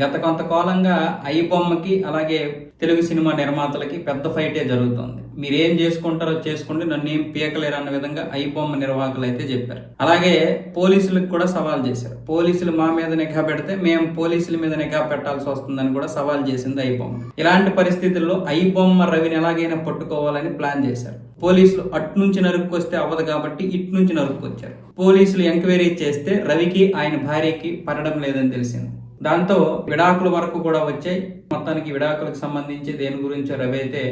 గత కొంతకాలంగా ఐ బొమ్మకి అలాగే తెలుగు సినిమా నిర్మాతలకి పెద్ద ఫైటే జరుగుతుంది. మీరేం చేసుకుంటారో చేసుకోండి నన్ను ఏం పీకలేరు అన్న విధంగా ఐ బొమ్మ నిర్వాహకులు అయితే చెప్పారు. అలాగే పోలీసులకు కూడా సవాల్ చేశారు. పోలీసులు మా మీద నిఘా పెడితే మేము పోలీసుల మీద నిఘా పెట్టాల్సి వస్తుందని కూడా సవాల్ చేసింది ఐ బొమ్మ. ఇలాంటి పరిస్థితుల్లో ఐ బొమ్మ రవిని ఎలాగైనా పట్టుకోవాలని ప్లాన్ చేశారు. పోలీసులు అటు నుంచి నరుక్కొస్తే అవ్వదు కాబట్టి ఇటు నుంచి నరుక్కొచ్చారు. పోలీసులు ఎంక్వైరీ చేస్తే రవికి ఆయన భార్యకి పడడం లేదని తెలిసింది. దాంతో విడాకుల వరకు కూడా వచ్చాయి. మొత్తానికి విడాకులకు సంబంధించి దేని గురించి రవి అయితే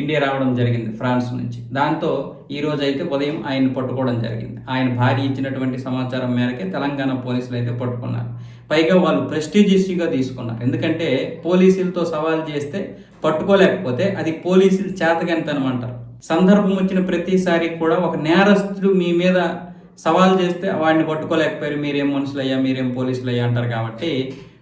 ఇండియా రావడం జరిగింది ఫ్రాన్స్ నుంచి. దాంతో ఈ రోజు అయితే ఉదయం ఆయన పట్టుకోవడం జరిగింది. ఆయన భార్య ఇచ్చినటువంటి సమాచారం మేరకే తెలంగాణ పోలీసులు అయితే పట్టుకున్నారు. పైగా వాళ్ళు ప్రెస్టీజియస్గా తీసుకున్నారు. ఎందుకంటే పోలీసులతో సవాల్ చేస్తే పట్టుకోలేకపోతే అది పోలీసులు చేతగంతనమంటారు సందర్భం వచ్చిన ప్రతిసారి కూడా ఒక నేరస్తుడు మీ మీద సవాల్ చేస్తే వాడిని పట్టుకోలేకపోయారు. మీరేం మనుషులయ్యా మీరేం పోలీసులు అయ్యా అంటారు కాబట్టి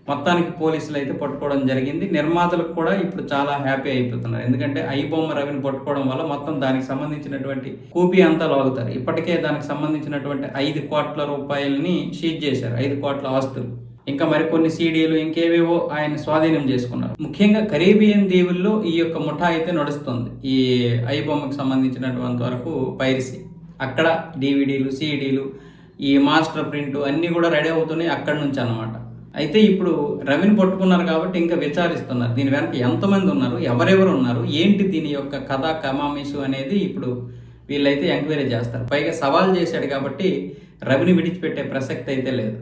మొత్తానికి పోలీసులు అయితే పట్టుకోవడం జరిగింది. నిర్మాతలకు కూడా ఇప్పుడు చాలా హ్యాపీ అయిపోతున్నారు. ఎందుకంటే ఐ బొమ్మ రవిని పట్టుకోవడం వల్ల మొత్తం దానికి సంబంధించినటువంటి కూపీ అంతా లాగుతారు. ఇప్పటికే దానికి సంబంధించినటువంటి ఐదు కోట్ల రూపాయలని షీట్ చేశారు. ఐదు కోట్ల ఆస్తులు. ఇంకా మరికొన్ని సీడీలు ఇంకేవేవో ఆయన స్వాధీనం చేసుకున్నారు. ముఖ్యంగా కరేబియన్ దీవుల్లో ఈ యొక్క ముఠా అయితే నడుస్తుంది. ఈ ఐ బొమ్మకు సంబంధించినటువంటి వరకు పైరసీ. అక్కడ డివిడీలు సీడీలు ఈ మాస్టర్ ప్రింట్ అన్నీ కూడా రెడీ అవుతున్నాయి అక్కడి నుంచి అన్నమాట. అయితే ఇప్పుడు రవిని పట్టుకున్నారు కాబట్టి ఇంకా విచారిస్తున్నారు. దీని వెనక ఎంతమంది ఉన్నారు? ఎవరెవరు ఉన్నారు? ఏంటి దీని యొక్క కథ కమామిషు అనేది ఇప్పుడు వీళ్ళైతే ఎంక్వైరీ చేస్తారు. పైగా సవాల్ చేశాడు కాబట్టి రవిని విడిచిపెట్టే ప్రసక్తి అయితే లేదు.